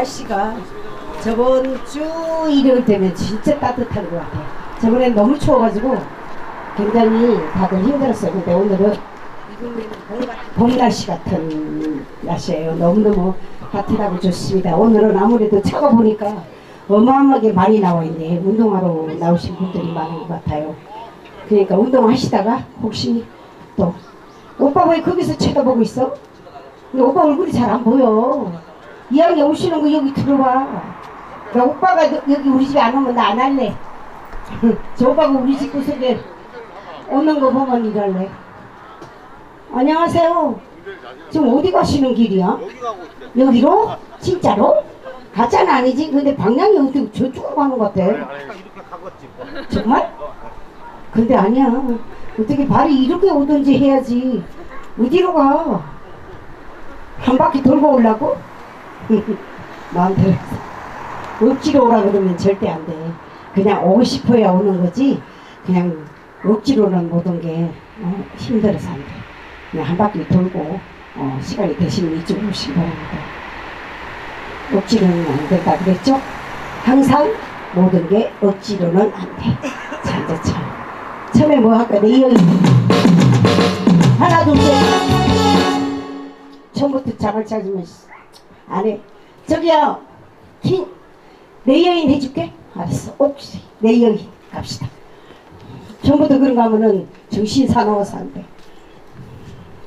날씨가 저번 주 일요일 되면 진짜 따뜻한 것 같아요. 저번엔 너무 추워가지고 굉장히 다들 힘들었어요. 근데 오늘은 봄 날씨 같은 날씨예요. 너무너무 따뜻하고 좋습니다. 오늘은 아무래도 차가 보니까 어마어마하게 많이 나와 있네. 운동하러 나오신 분들이 많은 것 같아요. 그러니까 운동하시다가 혹시 또 오빠 왜 거기서 쳐다보고 있어? 근데 오빠 얼굴이 잘 안 보여. 이왕에 오시는 거 여기 들어와. 나 오빠가 너- 여기 우리 집에 안 오면 나 안 할래. 저 오빠가 우리 집 구석에 오는 거 보면 이럴래. 안녕하세요. 지금 어디 가시는 길이야? 여기로? 진짜로? 가짜는 아니지? 근데 방향이 어떻게 저쪽으로 가는 것 같아. 정말? 근데 아니야. 어떻게 발이 이렇게 오든지 해야지. 어디로 가? 한 바퀴 돌고 오려고? 마음대로. 억지로 오라 그러면 절대 안 돼. 그냥 오고 싶어야 오는 거지. 그냥 억지로는 못온게 어, 힘들어서 안 돼. 그냥 한 바퀴 돌고 어, 시간이 되시면 이쪽으로 오시기 바랍니다. 억지로는 안 된다 그랬죠? 항상 모든 게 억지로는 안 돼. 자, 이제 참. 처음에 뭐 할까? 내 여인. 하나, 둘, 셋. 처음부터 잠을 찾으면 안 해. 저기요. 킹. 내 여인 해줄게. 알았어. 옥시. 내 여인. 갑시다. 처음부터 그런 거 하면은 정신 사나워서 안 돼.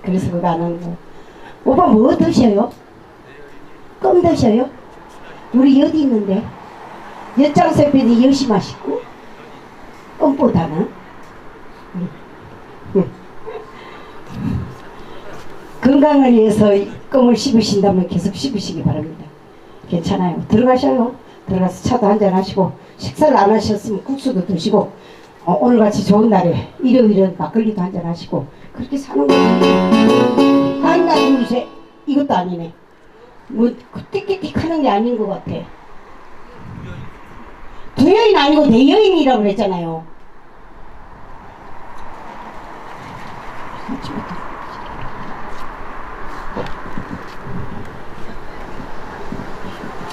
그래서 그거 안 하는 거. 오빠 뭐 드셔요? 껌 드셔요? 우리 여디 있는데. 엿장새편이 엿이 맛있고 껌보다는 음. 건강을 위해서 껌을 씹으신다면 계속 씹으시기 바랍니다. 괜찮아요. 들어가셔요. 들어가서 차도 한잔 하시고 식사를 안 하셨으면 국수도 드시고 어, 오늘같이 좋은 날에 일요일은 막걸리도 한잔 하시고 그렇게 사는 거예요. 하나 둘셋 이것도 아니네. 뭐 띡띡띡 하는 게 아닌 것 같아. 두 여인 아니고 네 여인이라고 그랬잖아요.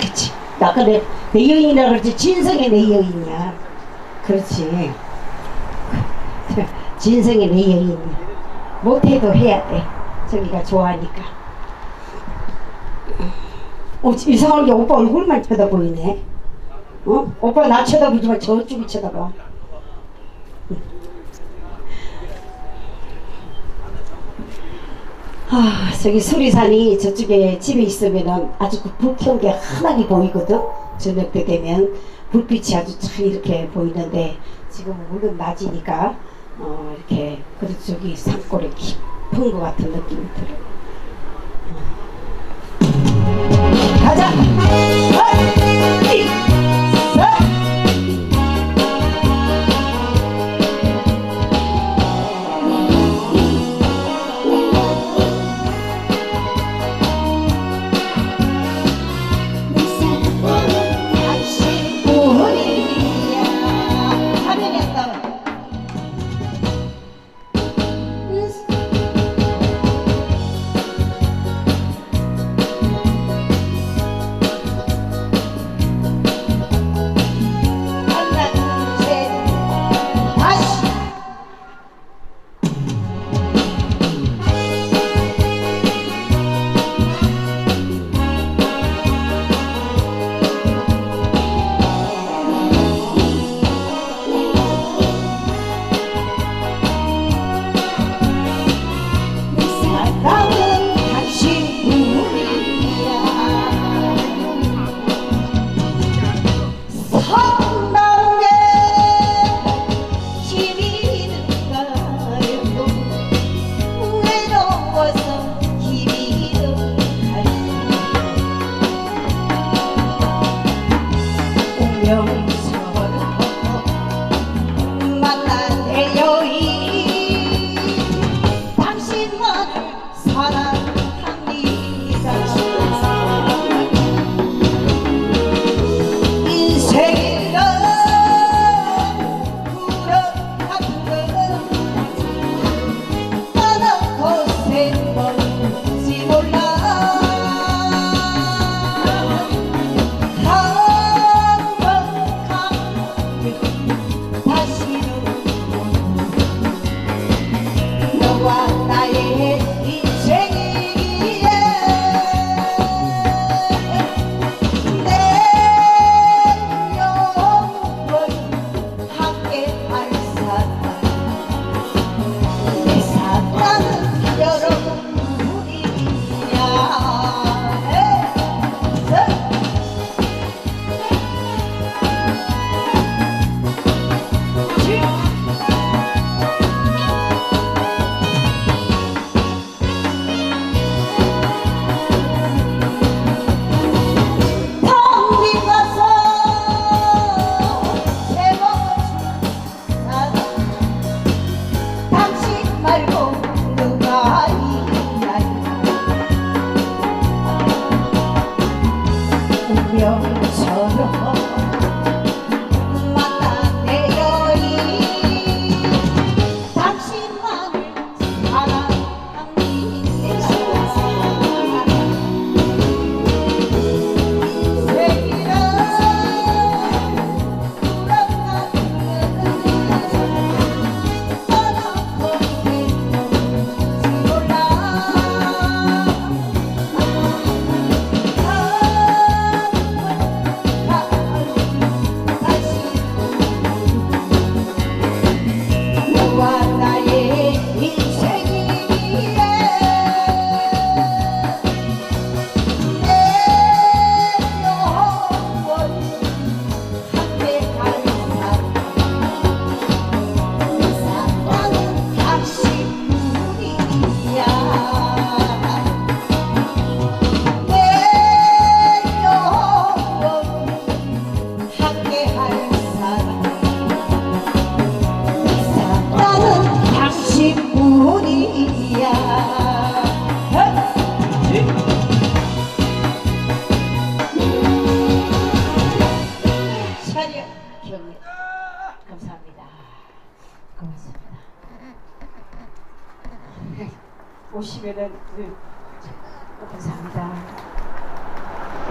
그치. 아까 내, 내 여인이라 그랬지. 진성의 내 여인이야. 그렇지. 진성의 내 여인이야. 못해도 해야 돼. 저기가 좋아하니까. 어, 이상하게 오빠 얼굴만 쳐다보이네. 어? 오빠 나 쳐다보지만 저쪽이 쳐다봐. 아, 저기 수리산이 저쪽에 집에 있으면은 아주 그 북한 게 환하게 보이거든. 저녁 때 되면 불빛이 아주 잘 이렇게 보이는데 지금은 물론 낮이니까 어, 이렇게 저기 산골에 깊은 것 같은 느낌이 들어. 가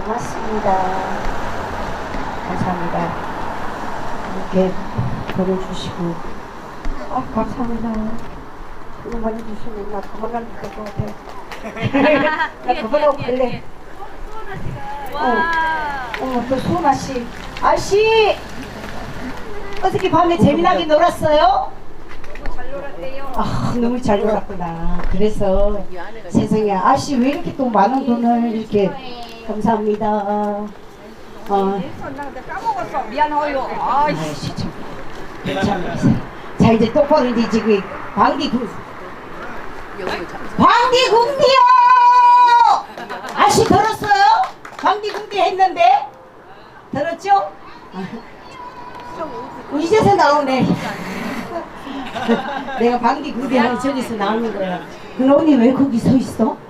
고맙습니다. 감사합니다. 이렇게 보내주시고 아 감사합니다. 너무 많이 주시면 나 그만할 것 같아. 나 그만하고 갈래. 와. 어머 또 소나 씨. 아씨 어저께 밤에 재미나게 놀았어요? 아 너무 잘 놀았구나. 그래서 세상에 아씨 왜 이렇게 또 많은 돈을 이렇게 감사합니다. 어. 나 까먹었어. 미안해요. 아이씨. 참. 참. 자 이제 똑바로 이제 지금 방귀 구 방귀 군디요. 아씨 들었어요? 방귀 군디 했는데 들었죠? 아, 이제서 나오네. 내가 방귀 군디 하면 저기서 나오는 거야. 그 언니 왜 거기 서 있어? 어?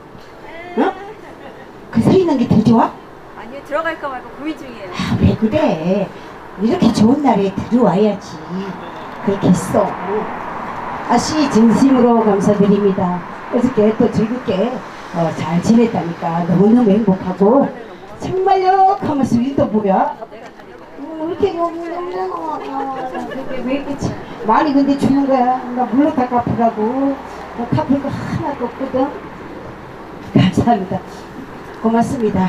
있는 게 더 좋아? 아니요 들어갈까 말까 고민 중이에요. 아, 왜 그래? 이렇게 좋은 날에 들어와야지. 그렇게 했어. 아씨 진심으로 감사드립니다. 어저께 또 즐겁게 어, 잘 지냈다니까 너무너무 행복하고 정말요 하면서 일도 보면 음, 이렇게 왜 이렇게 참- 많이 근데 주는 거야. 나 물로 다 갚으라고 나 갚을 거 하나도 없거든. 감사합니다. 고맙습니다.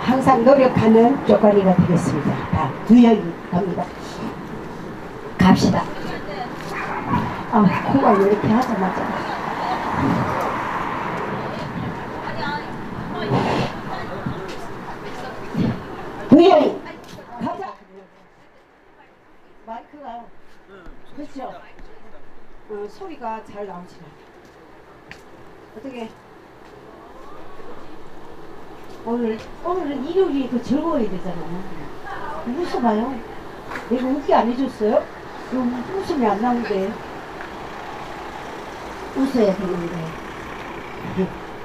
항상 노력하는 쪼가리가 되겠습니다. 다 유연히 갑니다. 갑시다. 아, 코가 왜 이렇게 하자마자. 유연히 가자. 마이크가 그렇죠. 어, 소리가 잘 나오지 않아. 어떻게? 오늘 오늘은 일요일이 더 즐거워야 되잖아. 웃어봐요. 내가 웃기 안 해줬어요? 이거 웃음이 안 나오는데 웃어야 되는데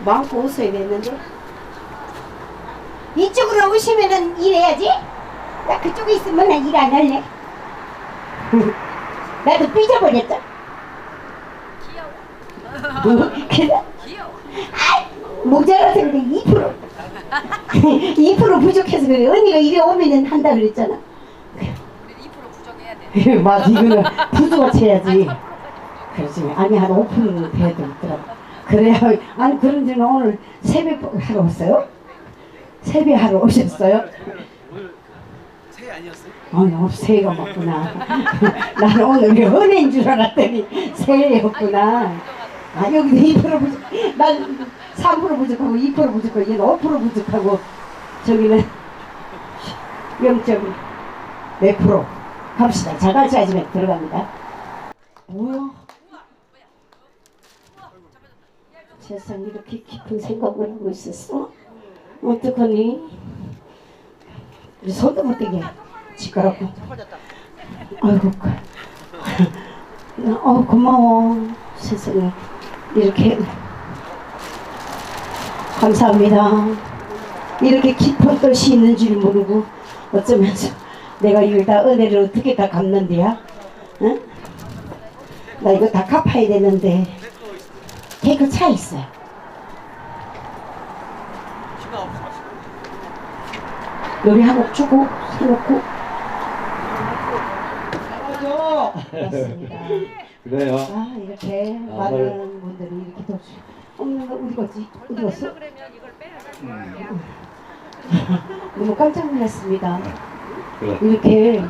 마음껏 웃어야 되는데 이쪽으로 오시면은 일해야지. 나 그쪽에 있으면 나 일 안 할래. 나도 삐져버렸죠. 귀여워. 그래. 귀여워. 모자라서 그래 2% 2% 부족해서 그래 언니가 이리 오면은 한다 그랬잖아 우리 2% 부정해야 돼. 맞아 이거는 부조가 쳐야지 그렇지 아니 한 5%는 돼야 되더라고 그래야 아니 그런 줄은 오늘 세배 하러 왔어요? 세배 하러 오셨어요? 새 아니었어요? 아니 오늘 새해가 맞구나 나는 오늘 은혜인 줄 알았더니 새해였구나 아 여기도 2% 부족 난 3% 부족하고 2% 부족하고 얘는 5% 부족하고 저기는 0. 몇 프로. 갑시다. 자갈자지면 들어갑니다. 뭐야? 세상 이렇게 깊은 생각을 하고 있었어? 어떡하니? 우리 손도 못 대게. 시끄럽고. 아이고 어 고마워. 세상에. 이렇게 감사합니다 이렇게 깊은 뜻이 있는 줄 모르고 어쩌면서 내가 이걸 다 은혜를 어떻게 다 갚는데야 응? 나 이거 다 갚아야 되는데 케이크 차 있어요. 요리 한곡 주고 사놓고 맞습니다 그래요. 아 이렇게 아, 많은 분들이 이렇게 도와주 거 어디 갔지? 어디 갔어? 그러면 이걸 빼라. 너무 깜짝 놀랐습니다. 그래. 이렇게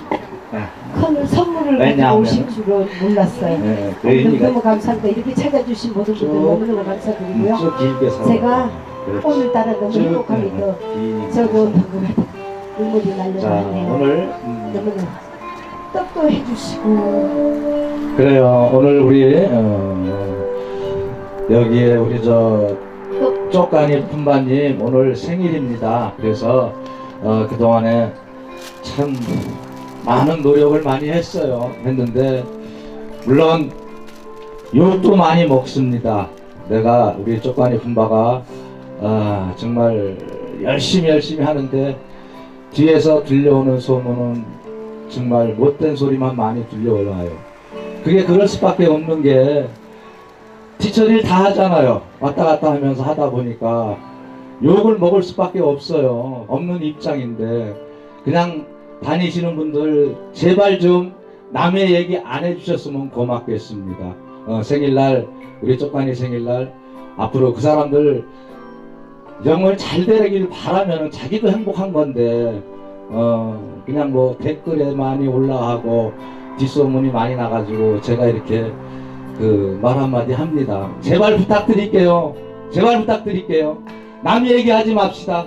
네. 큰 선물을 가지고 오실 줄은 몰랐어요. 네, 그 너무, 너무 감사합니다. 이렇게 찾아주신 모든 분들 쭉- 너무너무 감사드리고요. 제가 그렇지. 오늘따라 너무 쭉, 행복하게 네, 또긴 저도 길게 눈물이 자 날려가네요. 오늘 음, 너무너무 떡도 해주시고 그래요. 오늘 우리 어, 여기에 우리 저또 쪽가니 품바님 오늘 생일입니다. 그래서 어, 그 동안에 참 많은 노력을 많이 했어요. 했는데 물론 욕도 많이 먹습니다. 내가 우리 쪽가니 품바가 아, 정말 열심히 열심히 하는데 뒤에서 들려오는 소문은 정말 못된 소리만 많이 들려와요. 그게 그럴 수밖에 없는 게 티처리를 다 하잖아요. 왔다 갔다 하면서 하다 보니까 욕을 먹을 수밖에 없어요. 없는 입장인데 그냥 다니시는 분들 제발 좀 남의 얘기 안 해주셨으면 고맙겠습니다. 어, 생일날 우리 쪽간이 생일날 앞으로 그 사람들 영을 잘 되길 바라면 자기도 행복한 건데 어 그냥 뭐 댓글에 많이 올라가고 뒷소문이 많이 나가지고 제가 이렇게 그 말 한마디 합니다. 제발 부탁드릴게요. 제발 부탁드릴게요. 남 얘기하지 맙시다.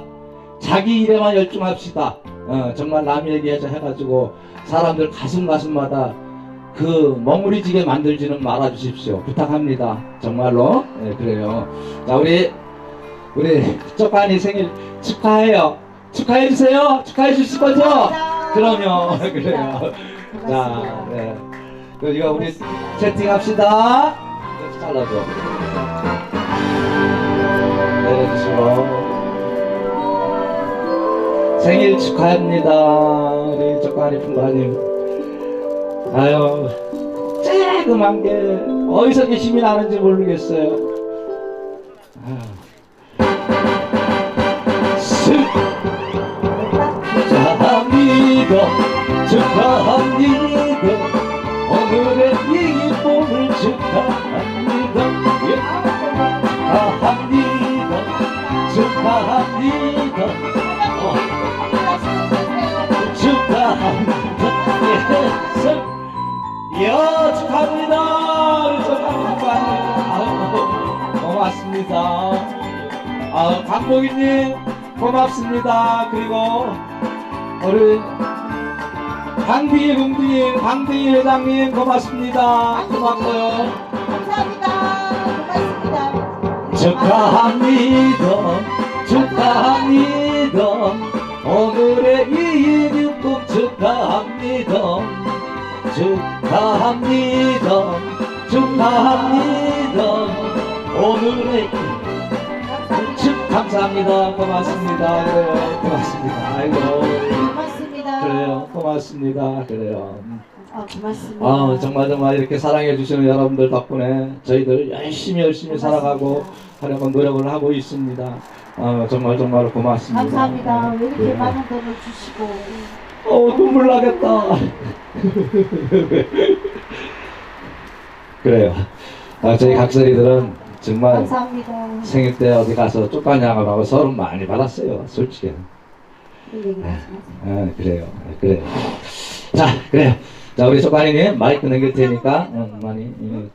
자기 일에만 열중합시다. 어, 정말 남 얘기해서 해가지고 사람들 가슴 가슴마다 그 머무리지게 만들지는 말아 주십시오. 부탁합니다. 정말로. 네, 그래요. 자, 우리 우리 쪽간이 생일 축하해요. 축하해 주세요. 축하해 주실 거죠? 그럼요. 그래요. 자, 네. 그리고 우리 채팅합시다. 네, 잘라줘. 내려주시고. 생일 축하합니다. 우리 쪽간이 풍가님. 아유, 쬐그만 게 어디서 계심이 나는지 모르겠어요. 아유. 축하합니다. 축하합니다. 오늘의 이 기쁨을 축하합니다. 예. 축하합니다. 축하합니다. 어, 축하합니다. 예. 이야 축하합니다. 우리 축하합니다. 고맙습니다. 아, 강복이님 고맙습니다. 그리고 우리 강비 공주님, 강비 회장님 고맙습니다. 고맙고요. 감사합니다. 고맙습니다. 축하합니다. 축하합니다. 오늘의 이 기쁨 축하합니다. 축하합니다. 축하합니다. 오늘의 축 감사합니다. 고맙습니다. 그래요. 고맙습니다. 아이고. 그래요. 고맙습니다. 그래요. 아, 고맙습니다. 아 정말 정말 이렇게 사랑해 주시는 여러분들 덕분에 저희들 열심히 열심히 살아가고 하려고 노력을 하고 있습니다. 아 정말 정말 고맙습니다. 감사합니다. 왜 이렇게 네. 많은 돈을 주시고 어 눈물 나겠다. 그래요. 아, 저희 각설이들은 정말 감사합니다. 생일 때 어디 가서 쪽가냐고 서름 많이 받았어요. 솔직히. 아, 그래요. 그래요. 자, 그래요. 자, 우리 소관이님 마이크 넘길 테니까 어, 많이. 예.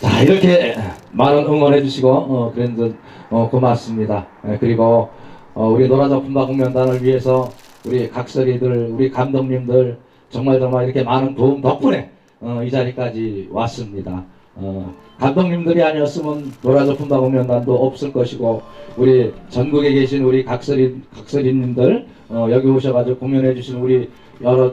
자, 이렇게 많은 응원해 주시고 어, 그랜드 어, 고맙습니다. 예, 그리고 어, 우리 노라작품바 공연단을 위해서 우리 각설이들, 우리 감독님들 정말 정말 이렇게 많은 도움 덕분에 어, 이 자리까지 왔습니다. 어, 감독님들이 아니었으면 노라작품바 공연단도 없을 것이고 우리 전국에 계신 우리 각설이 각설이님들 어, 여기 오셔가지고 공연해 주신 우리 여러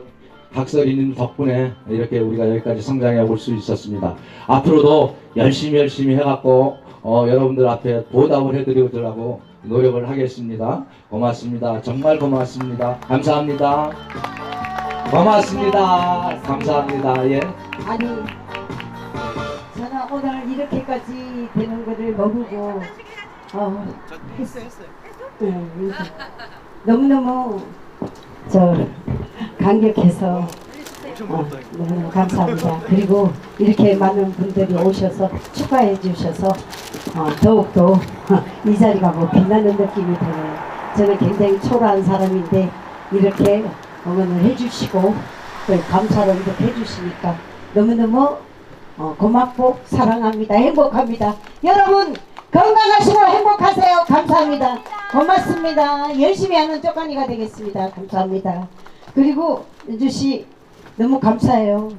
각설이님 덕분에 이렇게 우리가 여기까지 성장해 올 수 있었습니다. 앞으로도 열심히 열심히 해갖고 어, 여러분들 앞에 보답을 해드리려고 노력을 하겠습니다. 고맙습니다. 정말 고맙습니다. 감사합니다. 고맙습니다. 감사합니다. 예. 아니 오늘 이렇게까지 되는 거를 모르고 어, 저 했어요 했어요. 네, 너무너무 저 감격해서 어. 너무 감사합니다. 그리고 이렇게 많은 분들이 오셔서 축하해 주셔서 어, 더욱더 이 자리가 뭐 빛나는 느낌이 드네요. 저는 굉장히 초라한 사람인데 이렇게 응원을 해주시고 또 감사를 이렇게 해주시니까 너무너무 어, 고맙고 사랑합니다. 행복합니다. 여러분 건강하시고 행복하세요. 감사합니다. 고맙습니다. 열심히 하는 쪼까니가 되겠습니다. 감사합니다. 그리고 윤주 씨 너무 감사해요.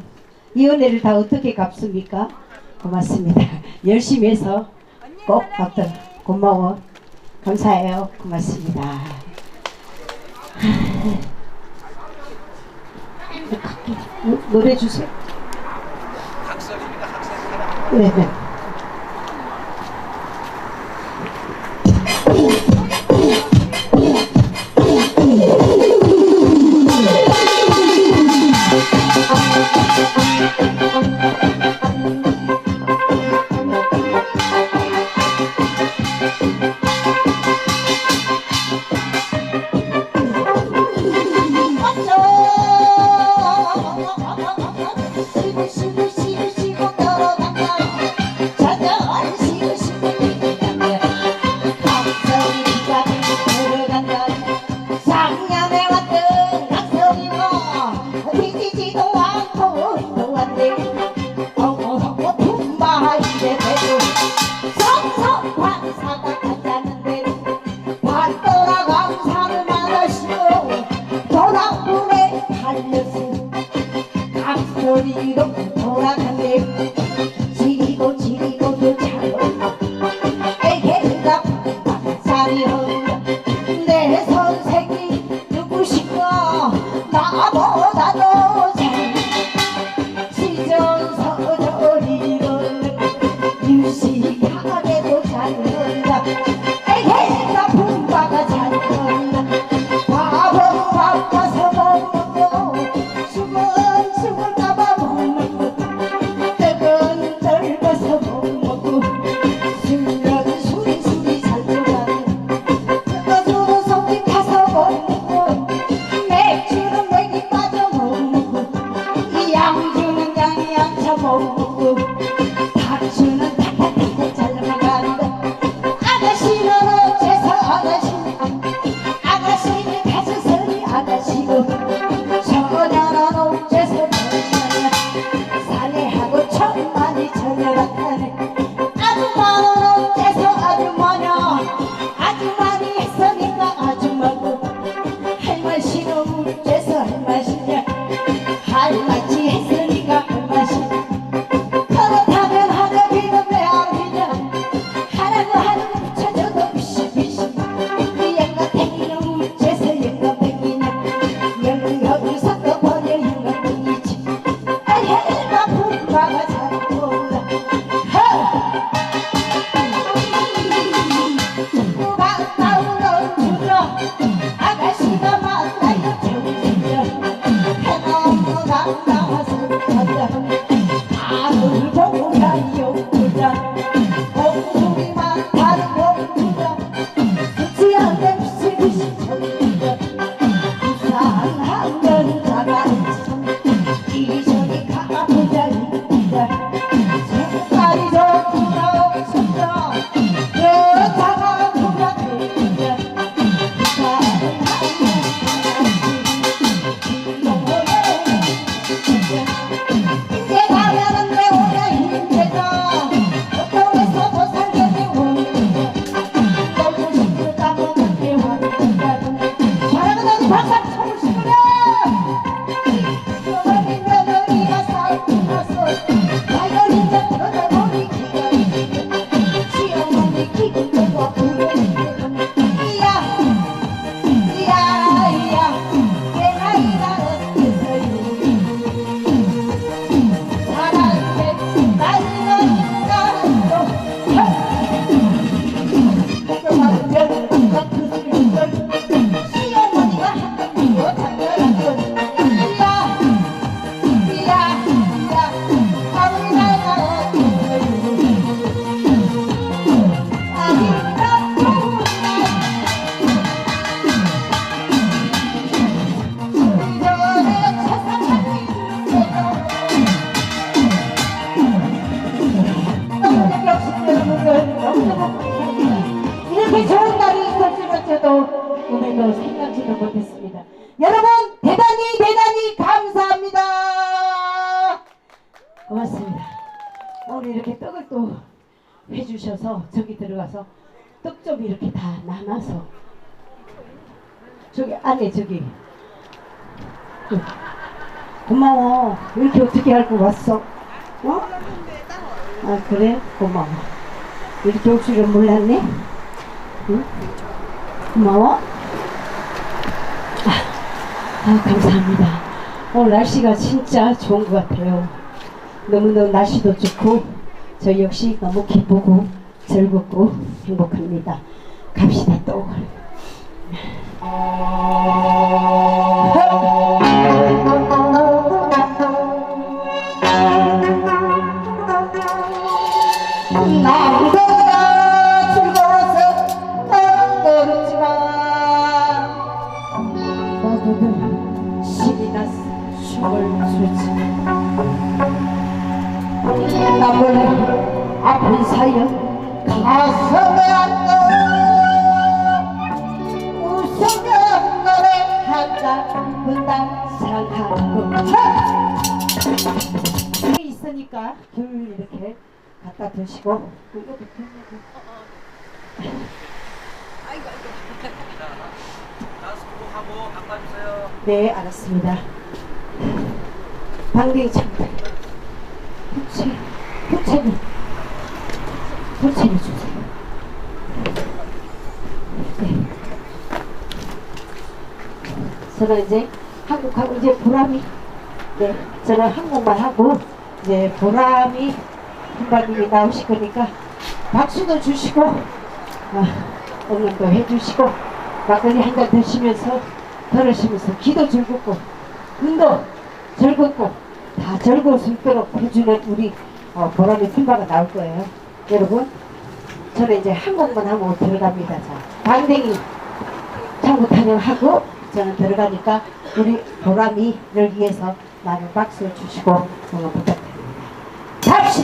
이 은혜를 다 어떻게 갚습니까? 고맙습니다. 열심히 해서 꼭 갚도록 고마워. 감사해요. 고맙습니다. 노- 노래 주세요. 嗯 왔어? 어? 아 그래? 고마워 이렇게 올 줄은 몰랐네? 응? 고마워? 아, 아 감사합니다 오늘 날씨가 진짜 좋은 것 같아요 너무너무 날씨도 좋고 저 역시 너무 기쁘고 즐겁고 행복합니다 갑시다 또 있으니까 귤 이렇게 갖다 드시고. 그거 대표님 아이고 아이고 나스코 하고 바꿔주세요 네 알았습니다. 방귀 참다 후채 후채는 후채를 주세요. 네. 저는 이제 한국하고 이제 보람이 네 저는 한국만 하고 이제 보람이 군바님이 나오실 거니까 박수도 주시고, 아, 응원도 해주시고, 막걸리 한 잔 드시면서 걸으시면서 기도 즐겁고 눈도 즐겁고 다 즐거울 수 있도록 해주는 우리 어, 보람의 팀바가 나올 거예요. 여러분 저는 이제 한 곡만 하고 들어갑니다. 자, 방댕이 창구 타령하고 저는 들어가니까 우리 보람이를 위해서 많은 박수 주시고 응원 부탁드립니다.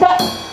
갑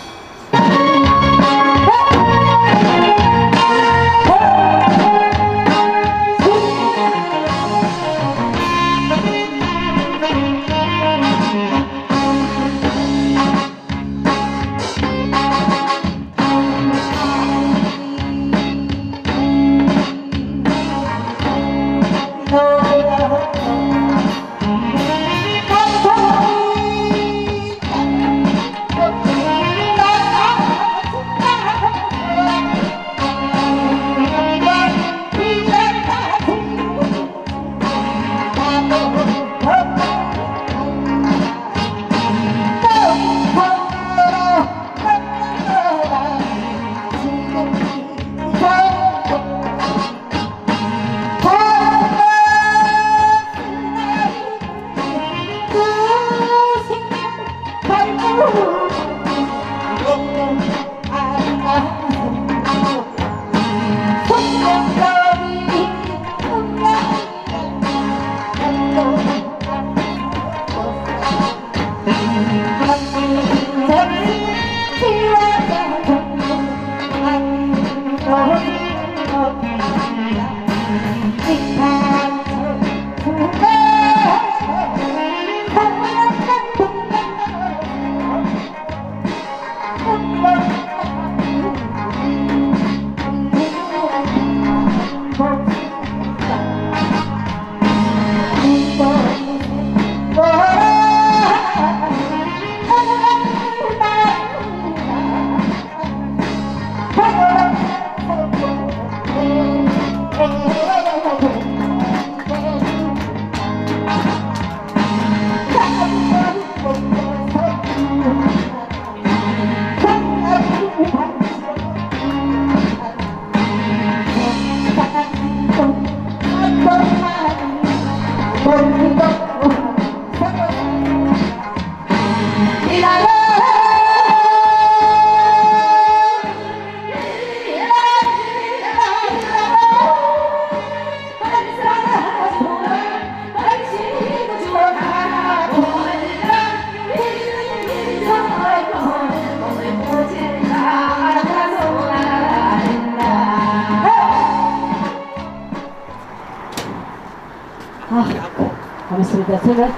저는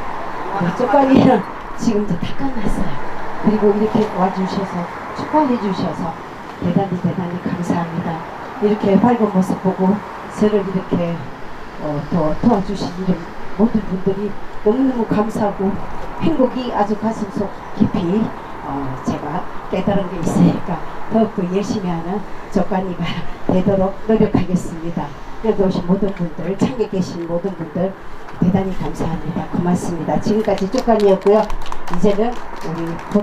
그 쪽방이랑 지금도 다 끝났어요. 그리고 이렇게 와주셔서 축하해 주셔서 대단히 대단히 감사합니다. 이렇게 밝은 모습 보고 저를 이렇게 어, 또 도와주신 모든 분들이 너무너무 감사하고 행복이 아주 가슴속 깊이 어, 제가 깨달은 게 있으니까 더욱더 열심히 하는 조관이가 되도록 노력하겠습니다. 여기 오신 모든 분들, 창에 계신 모든 분들 대단히 감사합니다. 고맙습니다. 지금까지 조관이었고요. 이제는 우리